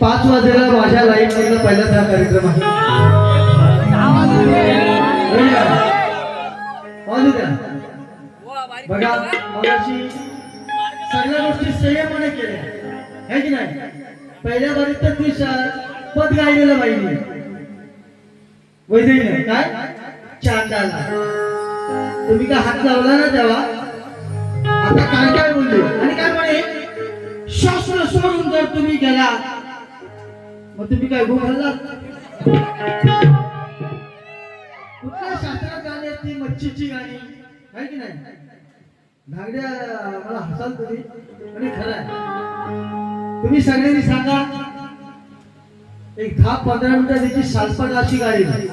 पाच वाजेला माझ्या लाईफ मधला पहिलाच हा कार्यक्रम आहे. बघा मगाशी सगळ्या गोष्टी संयमाने केल्या. है की नाही? पहिल्या बारीत तर ती पद गायलेलं पाहिजे वैद्यने काय? चांदाला. तुम्ही काय हात लावला ना तेव्हा? आता काय काय बोलले? आणि काय म्हणे? शास्त्र सोडून जर तुम्ही गेला मग तुम्ही काय गो घालला कुठल्या शास्त्रात गाणी आहेत ती? मच्छीची गाणी. आहे की नाही? धागड्या मला हसाल तुम्ही आणि खरं आहे. तुम्ही सगळ्यांनी सांगा एक दहा पंधरा मिनिटं त्याची सालपट अशी गाडी जोरात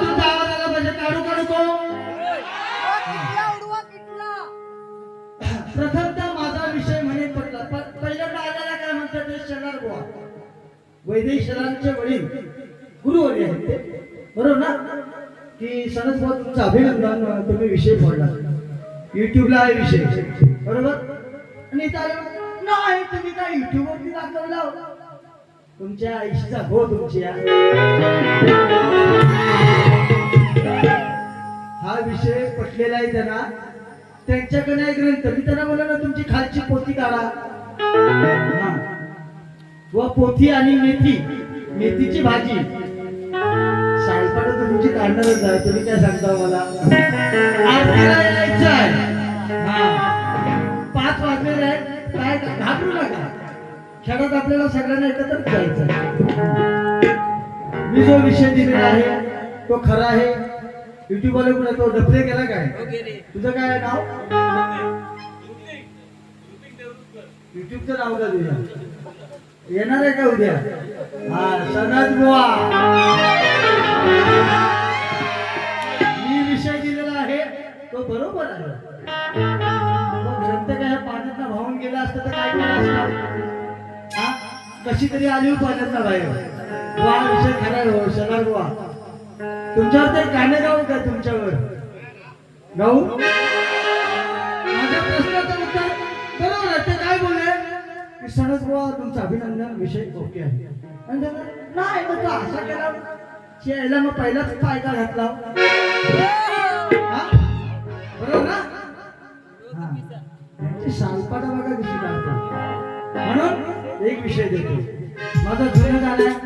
तुमचा आवाज आला पाहिजे काढू काढू. को प्रथमतः वैदिक वडील गुरुवरी आहेत ते बरोबर ना? की सणस तुमचं अभिनंदन तुम्ही विषय बोलला युट्यूबला आहे विषय. बरोबर? आणि नाही तुम्ही काय युट्यूबवरती दाखवला? तुमच्या आईशीचा हो तुमच्या. हा विषय पटलेला आहे त्यांना. त्यांच्याकडे ग्रंथ. मी त्यांना बोला ना तुमची खालची पोती काढा. व पोथी आणि मेथी मेथीची भाजी. सालपाट तुमची काढणारच आहे तुम्ही काय सांगता मला? आरतीला यायचं आहे. हा. पाच वाजलेले आहेत. काय घाबरू नका. खेळात आपल्याला सगळ्यांना एकत्र जायचं. मी जो विषय दिलेला आहे तो खरा आहे. युट्यूब वाले कुणा तो डफरे केला काय? तुझं काय आहे नाव? युट्यूबचं नाव का तुझ्या येणार आहे का उद्या? हा सदाच बुवा. मी विषय दिलेला आहे तो बरोबर आहे. मग ग्रंथ काय पाण्यात वाहून गेला असतं तर काय केलं हा? कशी तरी आली हो पाण्यात बाहेर. वा विषय खरा हो सदार बुवा. तुमच्यावर ते गाणे गाऊ का तुमच्यावर? गाऊ? माझ्या प्रश्नाचं उत्तर बरोबर आहे ते काय बोलले की सणस बुवा तुमचं अभिनंदन विषय ओके आहे. आणि ते नाही मग तो असा केला. यायला मग पहिलाच फायदा घातला? बरोबर ना? हा. सांगपाटा बघा कशी काढता म्हणून एक विषय देतो. माझा जुनं गाणं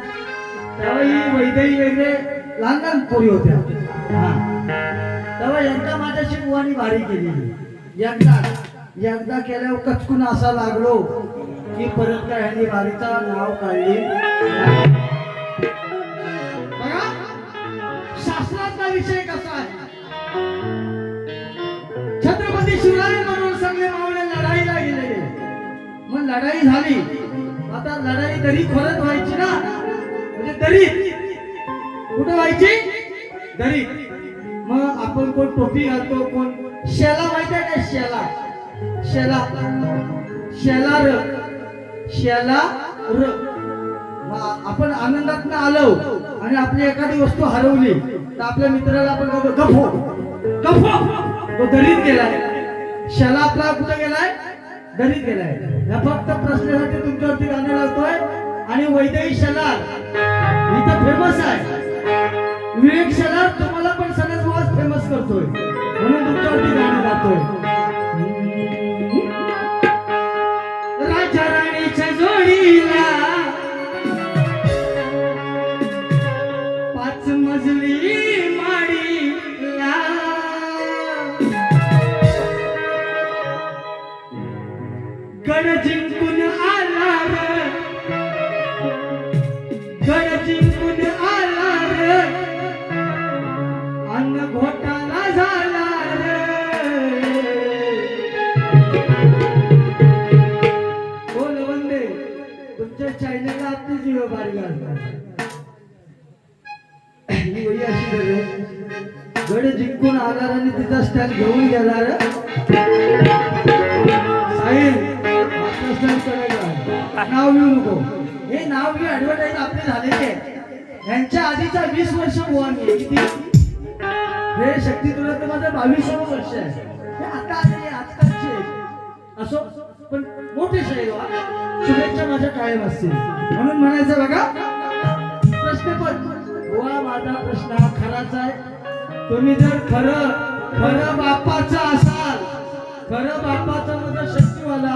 त्यावेळी वैदई ही वगैरे लहान लहान पोरी होत्या. हा. तेव्हा एकदा माझ्याशी बुवानी भारी केली. एकदा एकदा केल्यावर कचकून असा लागलो की परत काय ह्यांनी बारीचा नाव काढली. शास्त्राचा विषय कसा आहे? छत्रपती शिवराय म्हणून सगळे मावळे लढाईला गेले. मग लढाई झाली. आता लढाई दरी खोलत व्हायची ना? म्हणजे दरी कुठं व्हायची? दरी मग आपण कोण टोपी घालतो कोण? शेला माहिती आहे का शेला? शेला शेला र शेला र. आपण आनंदात आलो आणि आपली एखादी वस्तू हरवली तर आपल्या मित्राला आपण म्हणतो गफो हो, गफो हो. तो दरीत गेलाय. शेला आपला कुठे गेलाय? दरीत गेलाय. ह्या फक्त प्रश्नासाठी तुमच्यावरती गाणं लावतोय. आणि वैदेही शेलार इथं फेमस आहे. विवेक शेलार तुम्हाला पण सगळ्यात वाज फेमस करतोय. म्हणून तुमच्यावरती गाणं गातोय. गड जिंकून आला आणि तिचा स्टँड घेऊन गेला रे आपला स्टँड करायला नाव घेऊ नको. हे नाव घेऊ ऍडव्हर्टाईज आपले झालेले यांच्या आधीचा वीस वर्ष बुवा मी किती? हे शक्ती तुला तर माझं बावीस वर्ष आहे. हे आता आले आजकालचे असो पण मोठे शाहीर शुभेच्छा माझ्या कायम असतील. म्हणून म्हणायचं बघा. प्रश्न पण वा माझा प्रश्न हा खराच आहे. तुम्ही जर खरं खरं बापाचा असाल खरं बापाचं माझा शक्तीवाला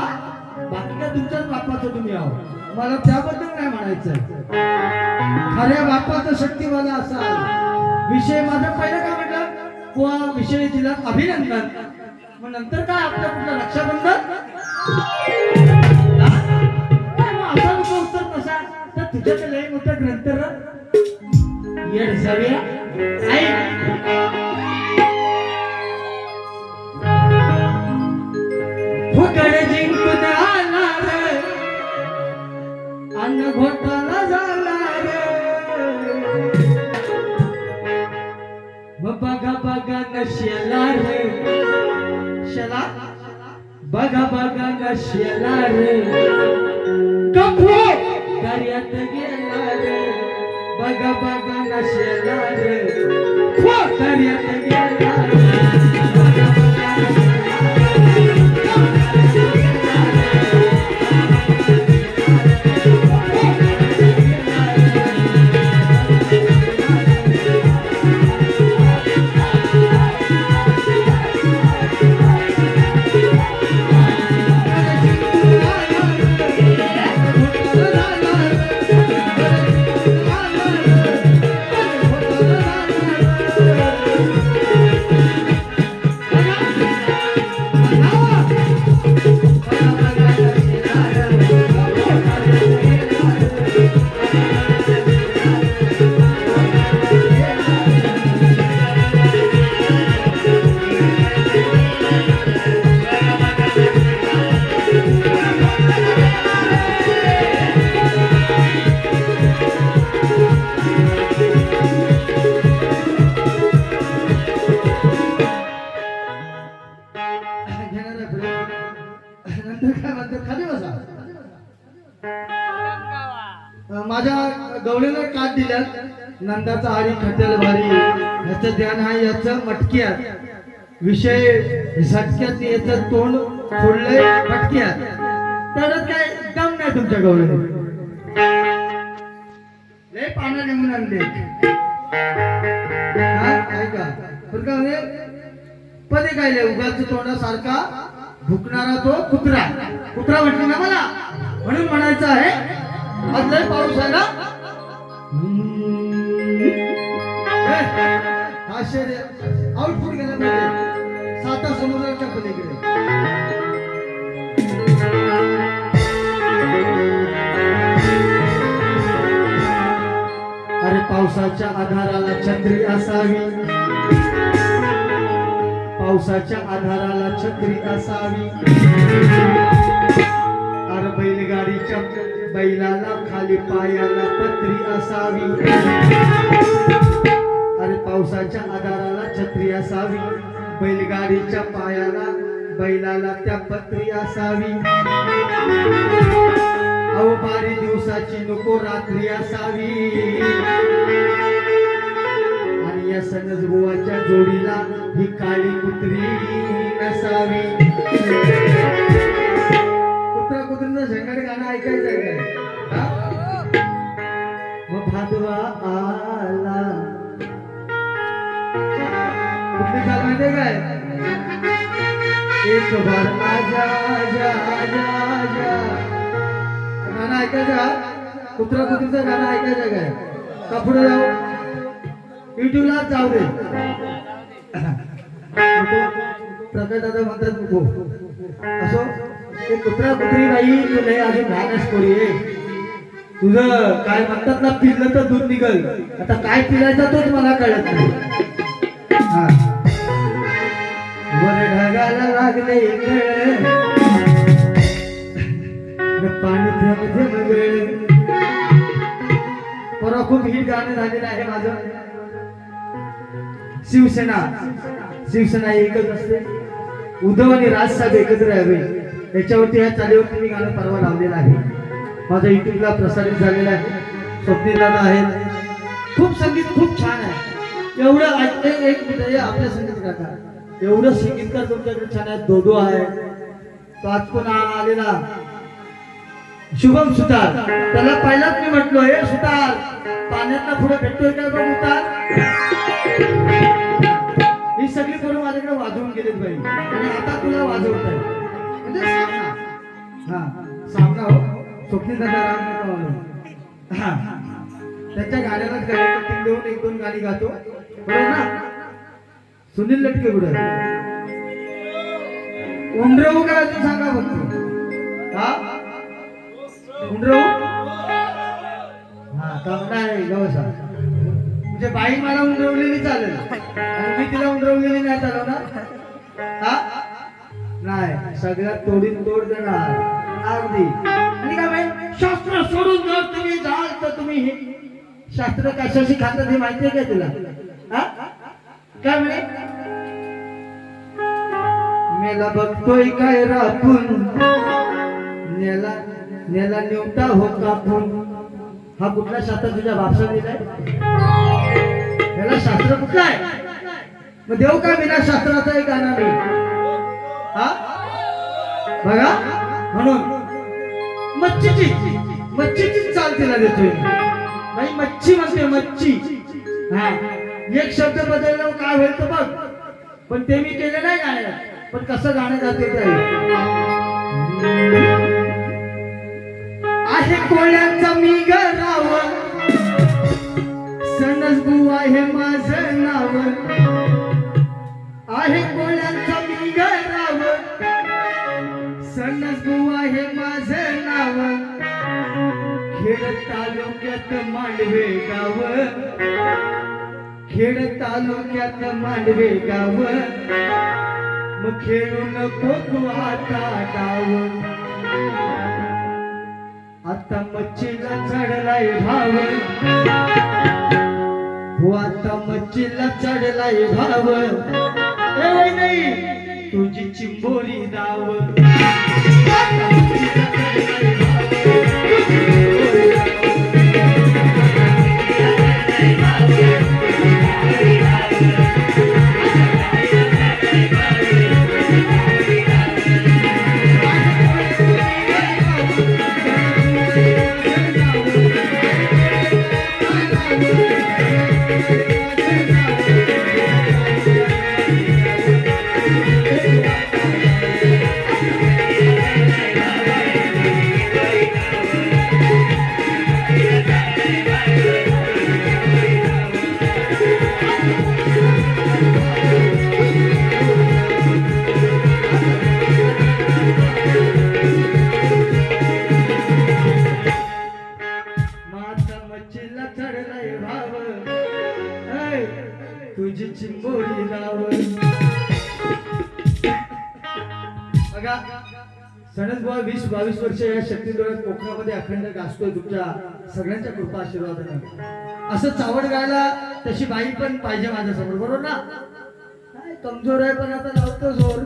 बाकी काय तुमच्याच बापाचं तुम्ही आहो. मला त्याबद्दल नाही म्हणायचं खऱ्या बापाचं शक्तीवाला असाल. विषय माझं पहिलं काय म्हटलं? वा विषय दिला अभिनंदन. मग नंतर काय आपलं कुठलं रक्षाबंधन? काय मग असा उत्तर कसा? तर तुझ्याकडे मोठा ग्रंथ र. येड जाऊया ऐक फुकट जिंकून आला रे अन्न घोटाला झाला रे बघा बघा नशेला रे शला. बघा बघा नशेला रे कपो. कार्यात गेला. बघा बघा नशेला रे खो कार्यात गेला. बघा बघा विषय झटक्यात याचं तोंड फोडलंय मटक्यात तरच काय दम नाही तुमच्या गवळीने लय पानं नेमून आणले ऐका. पदे काय लय उगाच तोंडासारखा भुकणारा तो कुत्रा. कुत्रा म्हटली ना मला? म्हणून म्हणायचं आहे. आज लय पाऊस आहे ना? आउटपुट गेला पाहिजे. साता समुद्राच्या पलीकडे. अरे पावसाच्या आधाराला छत्री असावी. पावसाच्या आधाराला छत्री असावी. अरे बैलगाडीच्या बैलाला खाली पायाला पत्री असावी. अरे पावसाच्या आधाराला छत्री असावी. बैलगाडीच्या पायाला बैलाला त्या पत्री असावी. अहो दिवसाची नको रात्री असावी. आणि या सनजबुवाच्या जोडीला ही काळी कुत्री नसावी. कुत्रा कुत्रीचं झंगड गाणं ऐकायचं काय? मग भादवा आला. कुठली चाल माहितीये काय एक बार आजा आजा आजा आजा गाणं ऐकायचं कुत्रा कुत्रीचं गाणं ऐकायचं काय का? पुढे जाऊ युट्यूबला जाऊ दे नको प्रकाश दादा म्हणतात नको असो? ते कुत्रा कुत्री नाही तू लय अजून लहानच कोरी तुझं काय म्हणतात ना पिलं तर दूध निघल. आता काय पिलायचं तोच मला कळत नाही. हा. पाणी परवा खूप हिट गाणं झालेलं आहे माझं. शिवसेना. शिवसेना एकच असते. उद्धव आणि राजसाहेब एकत्र यावे. याच्यावरती ह्या चालीवरती मी गाणं परवा लावलेलं आहे. माझा युट्यूबला प्रसारित झालेलं आहे. स्वप्नीला आहे खूप संगीत खूप छान आहे. एवढं ऐकते एक मिनिट आपल्या संगीत गाता. एवढं संगीतकार तुमच्याकडे छान आहे दोदो आहे तो आज पण आलेला. शुभम सुतार. त्याला पहिलाच मी म्हटलो हे सुतार पाण्यातला पुढे भेटतोय का बघ उतार? ही सगळी करून माझ्याकडे वाजवून गेलीत बाई. आणि आता तुला वाजवत आहे म्हणजे सामना. हा सामना हो. स्वप्नी दादा राम नका हा. त्याच्या गाण्यालाच गाडी कटिंग देऊन एक दोन गाणी गातो. बरोबर ना? सुनील लटके कुठे? उंडरवू काय अजून सांगा फक्त. हा? उंडरवू? हा तर नाही गवसा म्हणजे बाई मला उंडरवलेली चालेल. आणि मी तिला उंडरवलेली नाही चालव ना हा? नाही सगळ्यात तोडीन तोड देणार. अगदी. आणि काय माहीत शास्त्र सोडून जर तुम्ही जाल तर तुम्ही हे शास्त्र कशाशी खातात हे माहिती आहे का तुला? हा? काय म्हणे मेला बघतोय काय राखून? नेला नेला नेवता हो कापून. हा कुठला शास्त्र तुझ्या बापसा दिलाय याला शास्त्र कुठला आहे? मग देव काय बिना शास्त्राचा एक गाणं नाही हा? बघा. म्हणून. मच्छीची मच्छीची चाल तिला देतोय नाही मच्छी म्हणते मच्छी. हा. एक शब्द बदलला काय होईल तर बघ. पण ते मी केलं नाही गाणं. पण कसं गाणं जाते ते? आहे कोळ्यांचा मी गराव सणस बुवा हे माझं नाव. आहे कोळ्यांचा मी गराव सणस बुवा हे माझं नाव. खेड तालुक्यात मांडवे गाव. खेड तालुक्यात मांडवे गाव. मग खेळू नको तू आता डाव आता मच्छीला चढलाय भाव. हो आता मच्छीला चढलाय भाव. नाही तुझी चिंबोरी दाव. तुझी चिंबोरी बघा सणस बुवा वीस बावीस वर्ष या शक्ती डोळ्यात कोकणामध्ये अखंड गाजतोय तुमच्या सगळ्यांच्या कृपा आशीर्वादानं. असं चावड गायला तशी बाई पण पाहिजे माझ्यासमोर बरोबर ना? काय कमजोर आहे पण आता लावतो जोर.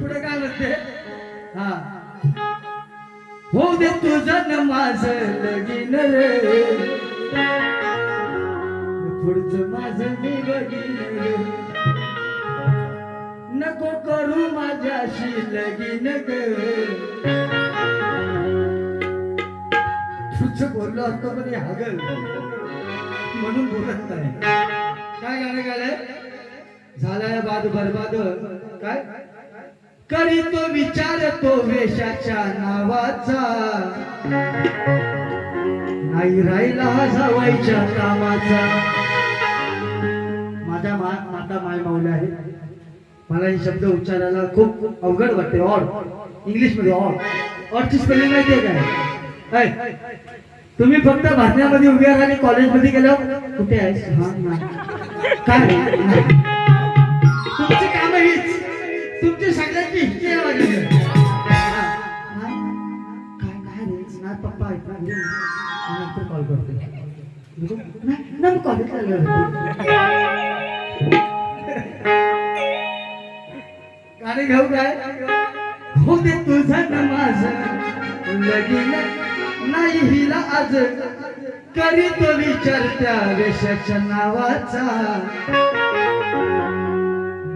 पुढे काय म्हणते? हा. हो दे तुझं माझ माझं लगीन रे. पुढचं माझं मी नको करू माझ्याशी लगीन तुझ बोललो असतो पण हे हगल म्हणून बोलत नाही. काय गाणं गाणं झालाय बाद बरबाद. काय? करीतो विचार तो वेशाच्या नावाचा. नाही राहिला जावायच्या कामाचा. मा माता माय मावल्या आहेत. मला हे शब्द उच्चारायला खूप अवघड वाटते. ऑड इंग्लिशमध्ये ऑड ऑडची स्पेलिंग माहिती आहे काय? तुम्ही फक्त भाषणामध्ये उभे राहा आणि कॉलेजमध्ये गेलो कुठे आहेस? काय? नाही. तुमची कामं हीच. तुमची सगळ्यांची हिस्ट्री आहे माझ्याकडे. काय पप्पा नंतर कॉल करतो. कॉलेजला गाणे घेऊ काय? हो तुझं लगीन नाही हिला आज. विचार त्या वेशाच्या नावाचा.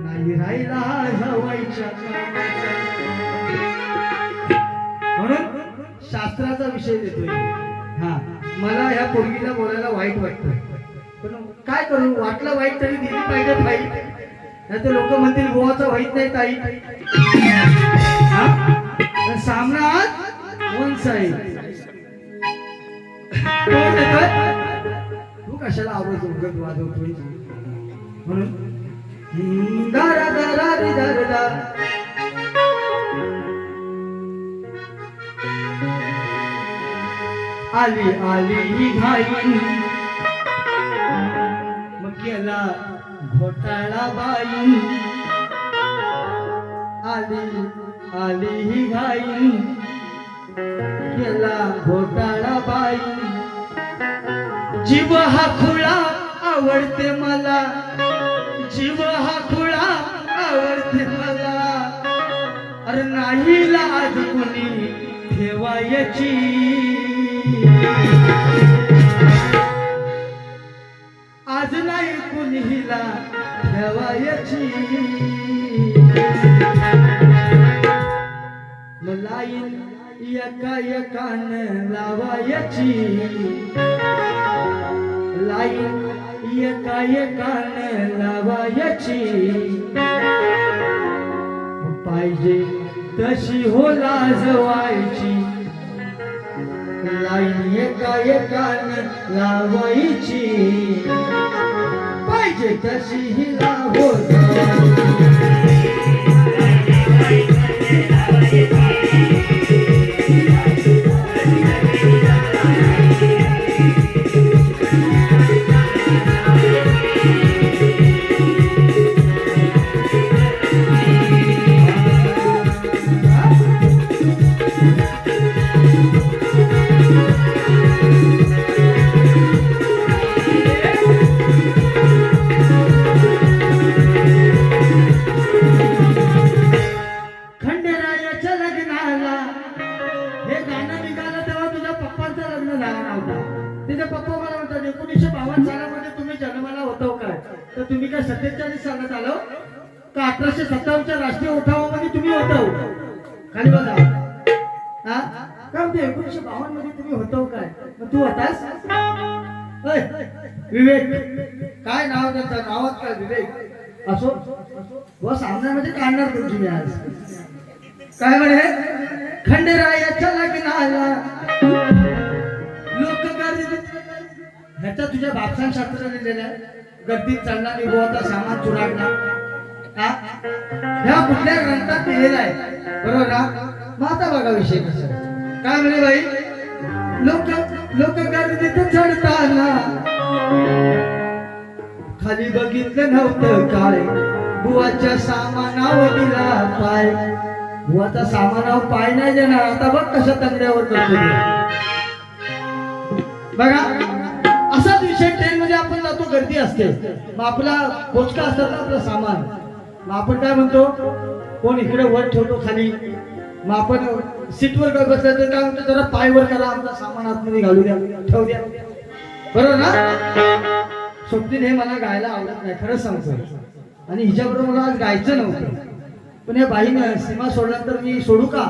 नाही राहिला म्हणून शास्त्राचा विषय देतोय. हा मला ह्या पोरगीला बोलायला वाईट वाटतंय. काय करू? वाटलं वाईट तरी दिली पाहिजे फाईट नाही तर लोक म्हणतील गोवाचा वाईट नाही ताई. सामनात वन साईड तू कशाला आवाज उगत वाजवतोय? म्हणून हम्म, दारा दारा दारा आली आली ही घाई. केला घोटाळा बाई. आली आली ही घाई. केला घोटाळा बाई. जीव हा खुळा आवडते मला. जीव हा खुळा आवडते मला. अरे नाही लाज कुणी ठेवायची. आज नाही कुणीला ठेवायची. लाईन एका एकान लावायची. लाईन एका एकान लावायची. पाहिजे तशी हो लाजवायची. लाईन एका एकान लावायची. पाहिजे तशी हिला हो खंडेरायाच्या लग्नाला. लोक गर्दीत ह्याच्या तुझ्या बापसान शास्त्र लिहिलेलं आहे गर्दीत चालला निभवता सामान चुराडला ह्या कुठल्या ग्रंथात लिहिलेला आहे? बरोबर ना मग आता बघा विषय कसा काय म्हणे बाई? लोक लोक गर्दीत चढताना. खाली बघितलं नव्हतं काय बुवाच्या सामानावर दिला पाय. आता सामानावर पाय नाही देणार. आता बघ कशा तंगड्यावर करतो बघा असाच विषय ट्रेन मध्ये आपण जातो गर्दी असते. मग आपला कोचका असतात ना आपलं सामान. मग आपण काय म्हणतो? कोण इकडे वर ठेवतो खाली? मग आपण सीटवर काय बसलं तर काय म्हणतो? जरा पाय वर करा आपला सामान आतमध्ये घालू द्या ठेवू द्या. बरोबर ना? स्वप्नील हे मला गायला आवडत नाही खरंच सांगतो. आणि हिच्याबरोबर मला आज गायचं नव्हतं. पण या बाईनं सीमा सोडल्यानंतर मी सोडू का?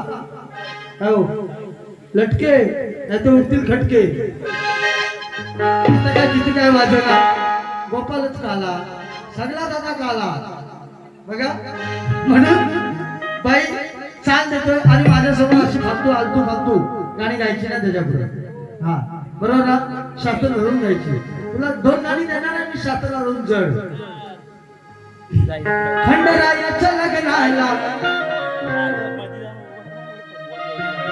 हो. लटके नाही उठतील खटके. काय किती काय वाजवला गोपालच काला सगळा दादा काला बघा. म्हणून बाई चाल देतोय आणि माझ्यासमोर अशी फालतू आलतू फालतू गाणी गायची ना त्याच्यापुढे. हा. बरोबर ना? शास्त्र धरून गायची तुला दोन गाणी देणार आहे मी शास्त्र धरून जड खंडरायाच्या लग्नाला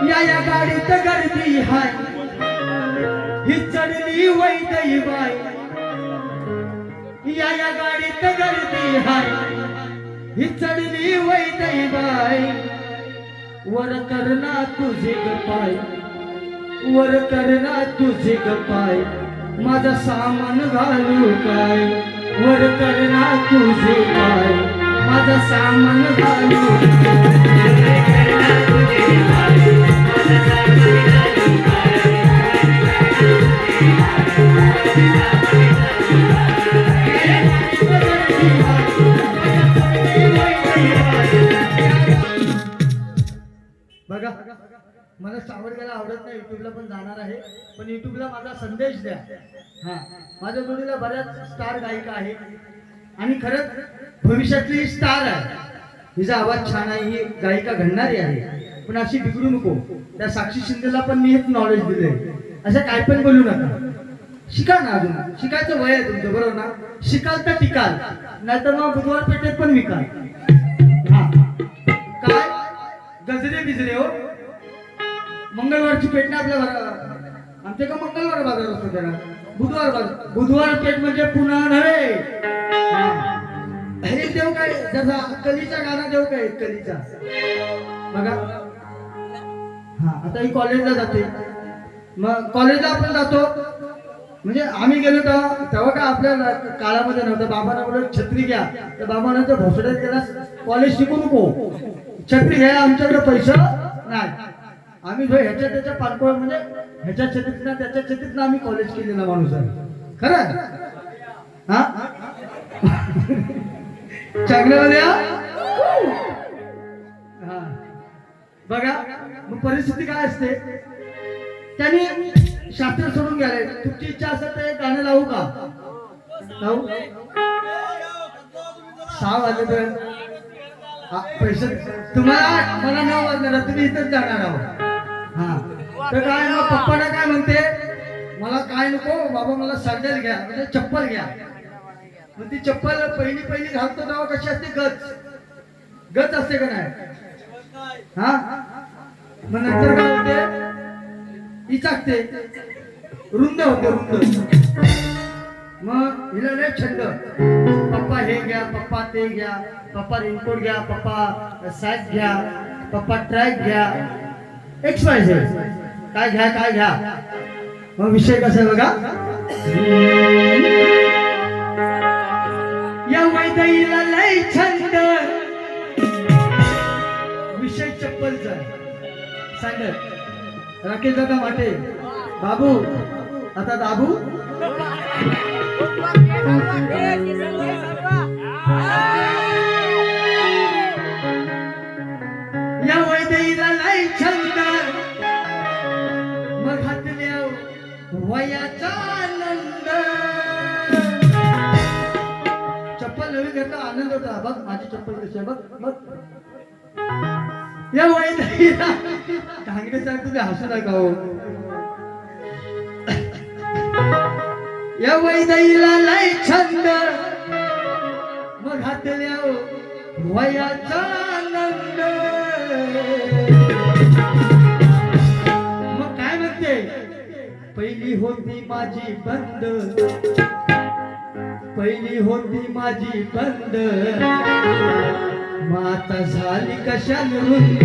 या या गाडीत गर्दी हाय. ही चढली वैदई बाय या या गाडीत गर्दी हाय. ही चढली वैदई बाय वर करना तुझे ग पाय वर करना तुझे ग पाय माझं सामान घालू काय? वर करना तुझे काय माझा सामान घालू बघा. मला सावरगायला आवडत नाही युट्यूबला पण जाणार आहे. पण युट्यूबला माझा संदेश द्या. हा. माझ्या जोडीला बऱ्याच स्टार गायिका आहेत. आणि खरंच भविष्यातली स्टार आहे. हिचा आवाज छान आहे ही गायिका घडणारी आहे. पण अशी बिघडू नको. त्या साक्षी शिंदेला पण मी हेच नॉलेज दिले असं काय पण बोलू नका. शिका ना अजून. शिकायचं वय आहे तुमचं बरोबर ना? शिकाल तर टिकाल. नाहीतर मग बुधवार पेठेत पण विकाल. हा. काय? गजरे बिजरे हो? मंगळवारची पेठ ना आपल्या घरा आमच्या का मंगळवार बाजार असतो त्याला? बुधवार बाजार. बुधवार पेठ म्हणजे पुन्हा नव्हे. हे. देव काय जसा कलीचा गाणं देव काय कलीचा. बघा. हा आता ही कॉलेजला जाते. मग कॉलेजला आपण जातो. म्हणजे आम्ही गेलो तेव्हा तेव्हा काय आपल्या काळामध्ये नव्हतं. बाबांना बोलत छत्री घ्या. तर बाबांना तर भोसड्यात गेला कॉलेज शिकू नको. छत्री घ्या आमच्याकडे पैसा नाही. आम्ही जो ह्याच्या त्याच्या पारकोळ म्हणजे ह्याच्या छत्रीतनं त्याच्या छत्रीतनं आम्ही कॉलेज केलेला माणूस आहे. खरं? हा? चांगल्यामध्ये हा? बघा मग परिस्थिती काय असते? त्यांनी शास्त्र सोडून गेले. तुमची इच्छा असेल तर गाणं लावू का? लावू? सहा वाजले तर? हा, पैसे तुम्हाला मला नऊ वाजणार तुम्ही इथंच जाणार आहोत. तर काय मग पप्पाला काय म्हणते? मला काय नको बाबा मला सँडल घ्या म्हणजे चप्पल घ्या. मग ती चप्पल पहिली पहिली घालतो तेव्हा कशी असते? गच. गच असते का नाही? हा? मग नंतर काय होते? ती चाकते रुंद होते रुंद. मग हिला लय छंद. पप्पा हे घ्या पप्पा ते घ्या पप्पा रेनकोट घ्या पप्पा सॅक घ्या पप्पा ट्रॅक घ्या. एक्स वाय झेड काय घ्या काय घ्या? मग विषय कसा आहे बघा? या वैदईला लय छंद. विषय चप्पलचा सांगत राकेश दादा माटे बाबू आता दाबू? बघ माझी चप्पल कशी आहे बघ बघ. या वैदईला काँग्रेस साहेब तुम्ही हसू नका हो. या वैदईला लय छंद. मग हातल्या वयाचा आनंद. मग काय म्हणते? पहिली होती माझी बंद. पहिली होती माझी बंद. माता झाली कशा रुंद?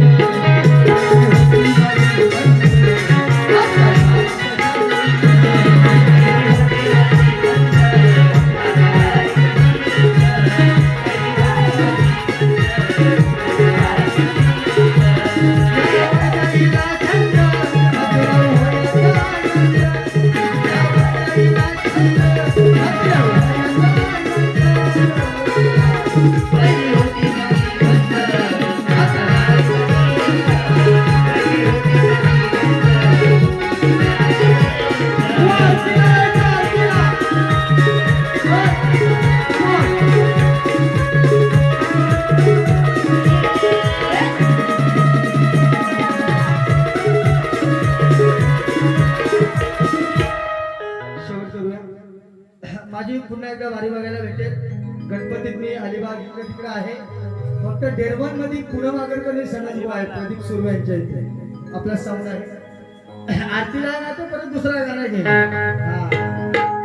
आरतीला परत दुसरा गाणं घे.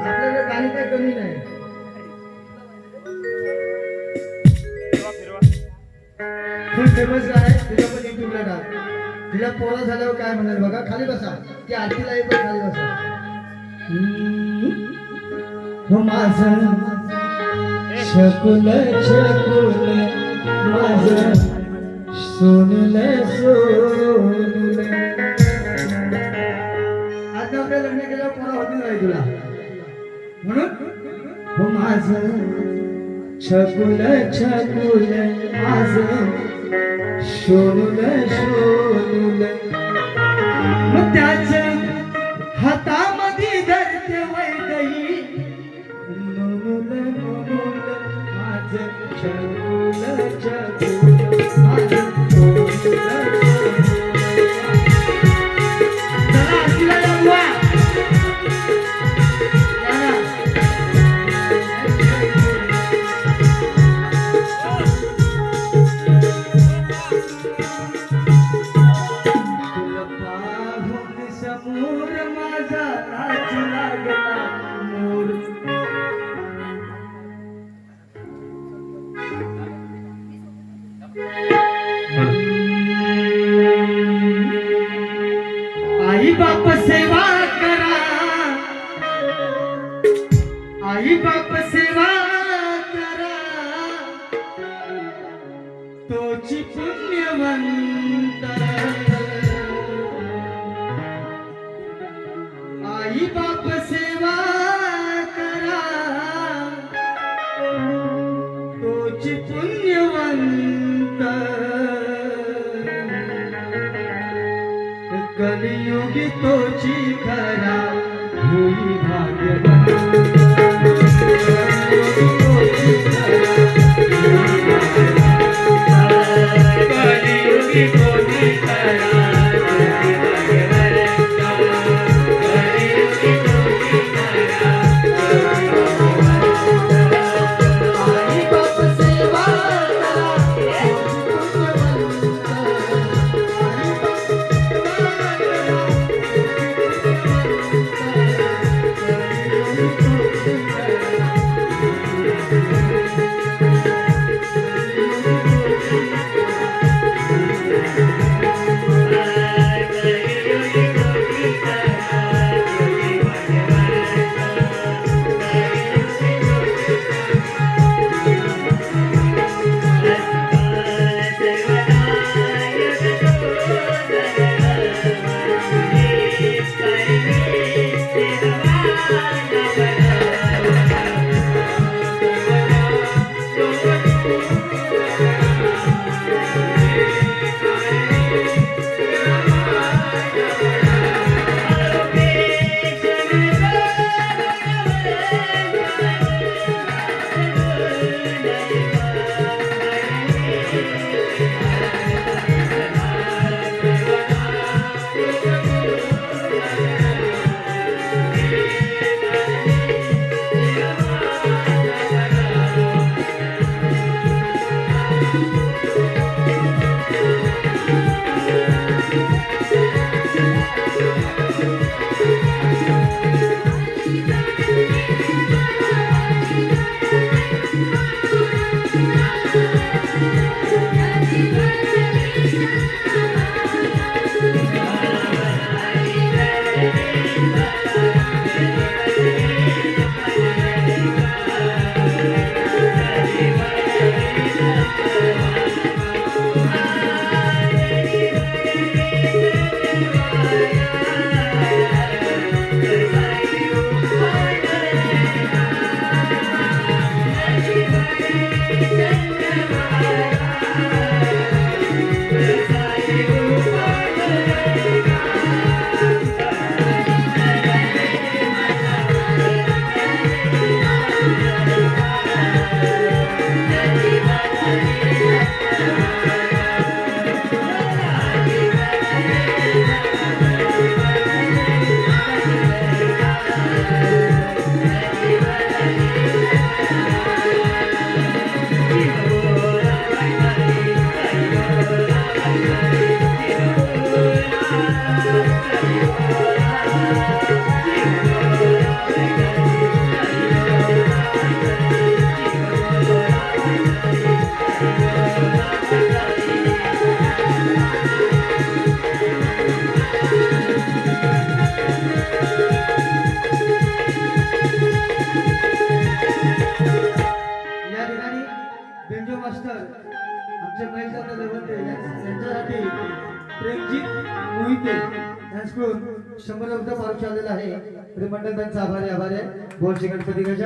आपल्याकडे गाणी काय कमी नाही. खूप फेमस आहे तुझ्या पण युट्यूबला टाक. तिला पोरा झाल्यावर काय म्हणाल बघा खाली बसा. ती आजीला येतो खाली बसा. हो माझं शकुल शकुल माझं सोनल सोनल. आज लग्न केल्यावर पोरा होती नाही तुला. म्हणून हो माझ छकुल छकुल माझ सोनुल सोनुल पुण्यवंत। कलियुगी तोची खरा भूमी भाग्यवंत সেখানে চলে গেছে